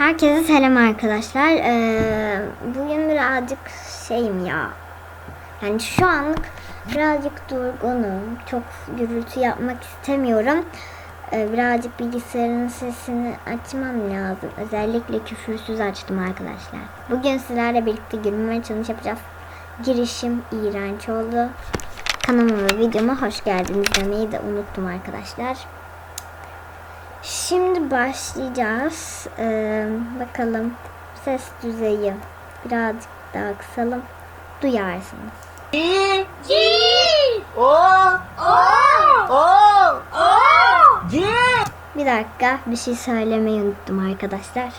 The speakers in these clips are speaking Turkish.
Herkese selam arkadaşlar. Ee, bugün birazcık şeyim ya. Yani şu anlık birazcık durgunum. Çok gürültü yapmak istemiyorum. Ee, birazcık bilgisayarın sesini açmam lazım. Özellikle küfürsüz açtım arkadaşlar. Bugün sizlerle birlikte gülme challenge yapacağız. Girişim iğrenç oldu. Kanalıma ve videoma hoş geldiniz demeyi de unuttum arkadaşlar. Şimdi başlayacağız. Ee, bakalım ses düzeyi birazcık daha kısalım. Duyarsınız. G O O O O G Bir dakika bir şey söylemeyi unuttum arkadaşlar.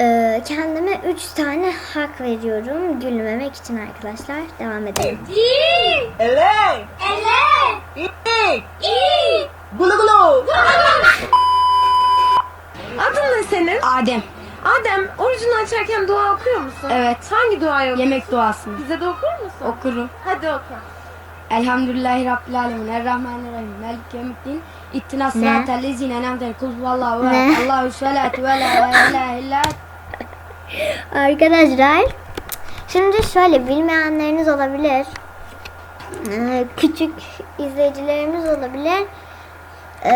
Ee, kendime 3 tane hak veriyorum gülmemek için arkadaşlar. Devam edelim. L L E E Gulu Adem. Adem, orucunu açarken dua okuyor musun? Evet. Hangi duayı okuyorsun? Yemek duasını. Bize de okur musun? Okurum. Hadi oku. Elhamdülillahi Rabbil Alemin. Errahmanirrahim. Melik yevmiddin. İttina sıratel lezine enemtel kul vallahu Ne? ve Allahu salatu ve la ilahe illa Arkadaşlar şimdi şöyle bilmeyenleriniz olabilir. Ee, küçük izleyicilerimiz olabilir. Ee,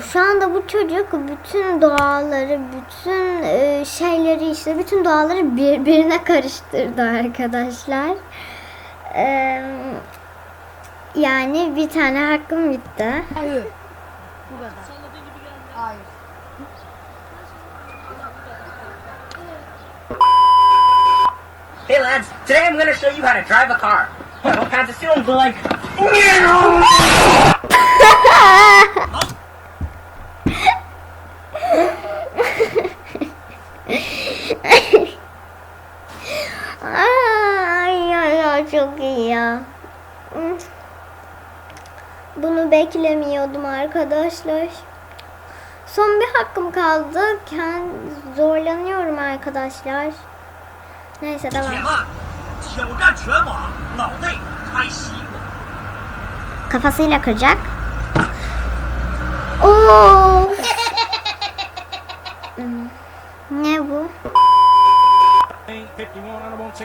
şu anda bu çocuk bütün duaları, bütün e, şeyleri işte bütün duaları birbirine karıştırdı arkadaşlar. Ee, yani bir tane hakkım gitti. Hayır. Bu kadar. Hayır. Hey lads, today I'm gonna show you how to drive a car. All kinds of sounds like Bunu beklemiyordum arkadaşlar. Son bir hakkım kaldı. Kend zorlanıyorum arkadaşlar. Neyse devam. Kafasıyla kıracak. Oo. Hmm. ne bu? 51 on 16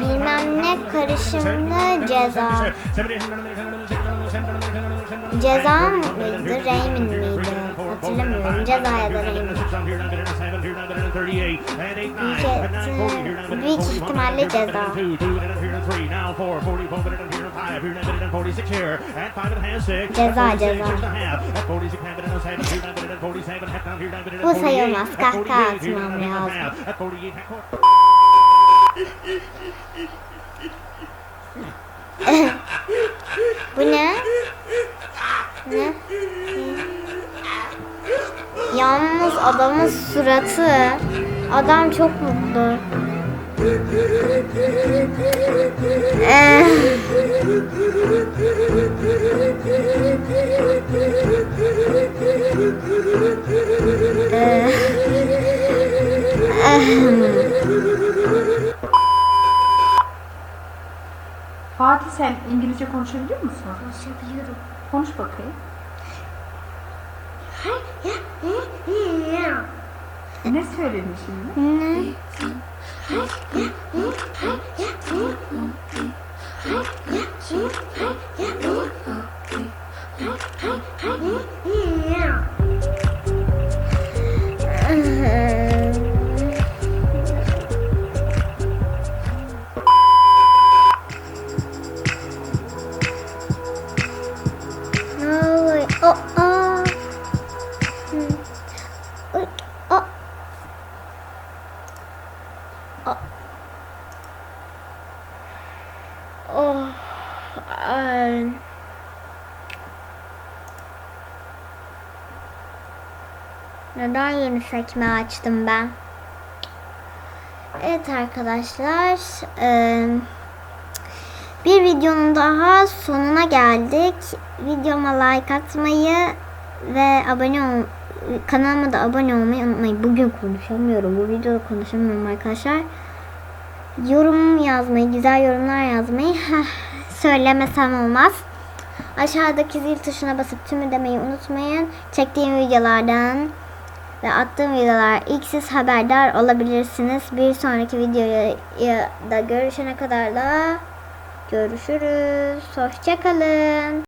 Bilmem ne karışımlı ceza. Ceza mıydı, Rayman miydi? Hatırlamıyorum. Ceza ya da Rayman. Büyük ihtimalle ceza. Ceza, ceza. Bu sayılmaz, kahkaha atmam lazım. Bu ne? Ne? Yalnız adamın suratı. Adam çok mutlu. Eh. Fatih sen İngilizce konuşabiliyor musun? Konuşabiliyorum. Konuş bakayım. ne söyledin şimdi? Ne? Neden yeni sekme açtım ben? Evet arkadaşlar. eee, bir videonun daha sonuna geldik. Videoma like atmayı ve abone ol kanalıma da abone olmayı unutmayın. Bugün konuşamıyorum. Bu videoda konuşamıyorum arkadaşlar. yorum yazmayı, güzel yorumlar yazmayı söylemesem olmaz. Aşağıdaki zil tuşuna basıp tümü demeyi unutmayın. Çektiğim videolardan ve attığım videolar ilk siz haberdar olabilirsiniz. Bir sonraki videoya da görüşene kadar da görüşürüz. Hoşçakalın.